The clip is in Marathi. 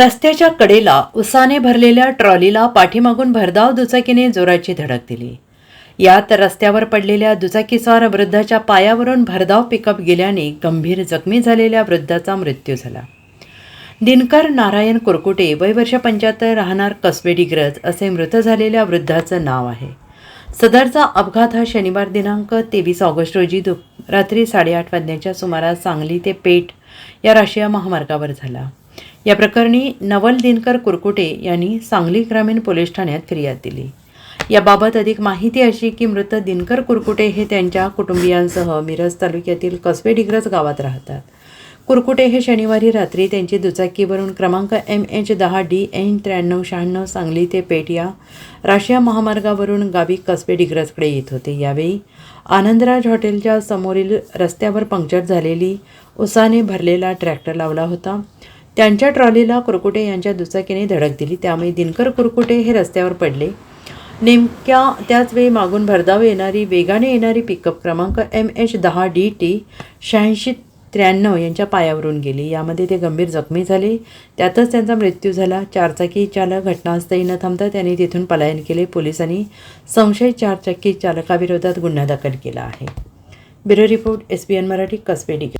रस्त्याच्या कडेला उसाने भरलेल्या ट्रॉलीला पाठीमागून भरधाव दुचाकीने जोराची धडक दिली. यात रस्त्यावर पडलेल्या दुचाकीस्वार वृद्धाच्या पायावरून भरधाव पिकअप गेल्याने गंभीर जखमी झालेल्या वृद्धाचा मृत्यू झाला. दिनकर नारायण कुरकुटे वय वर्ष पंच्याहत्तर राहणार कसबेडीग्रज असे मृत झालेल्या वृद्धाचं नाव आहे. सदरचा अपघात हा शनिवार दिनांक तेवीस ऑगस्ट रोजी दुप रात्री साडेआठ वाजण्याच्या सुमारास सांगली ते पेठ या राष्ट्रीय महामार्गावर झाला. या प्रकरणी नवल दिनकर कुरकुटे यांनी सांगली ग्रामीण पोलीस ठाण्यात फिर्याद दिली. याबाबत अधिक माहिती अशी की मृत दिनकर कुरकुटे हे त्यांच्या कुटुंबियांसह मिरज तालुक्यातील कसबे डिग्रज गावात राहतात. कुरकुटे हे शनिवारी रात्री त्यांची दुचाकीवरून क्रमांक एम एच दहा डी एन त्र्याण्णव शहाण्णव सांगली ते पेटिया या राष्ट्रीय महामार्गावरून गावी कसबे डिग्रजकडे येत होते. यावेळी आनंदराज हॉटेलच्या समोरील रस्त्यावर पंक्चर झालेली उसाने भरलेला ट्रॅक्टर लावला होता. त्यांच्या ट्रॉलीला कुरकुटे यांच्या दुचाकीने धडक दिली. त्यामुळे दिनकर कुरकुटे हे रस्त्यावर पडले. नेमक्या त्याच वेळी मागून भरधाव येणारी वेगाने येणारी पिकअप क्रमांक एम एच दहा डी टी शहाऐंशी त्र्याण्णव यांच्या पायावरून गेली. यामध्ये ते गंभीर जखमी झाले. त्यातच त्यांचा मृत्यू झाला. चारचाकी चालक घटनास्थळी न थांबता त्यांनी तिथून पलायन केले. पोलिसांनी संशयित चारचाकी चालकाविरोधात गुन्हा दाखल केला आहे. Bureau report S P N Marathi Kasbe degree.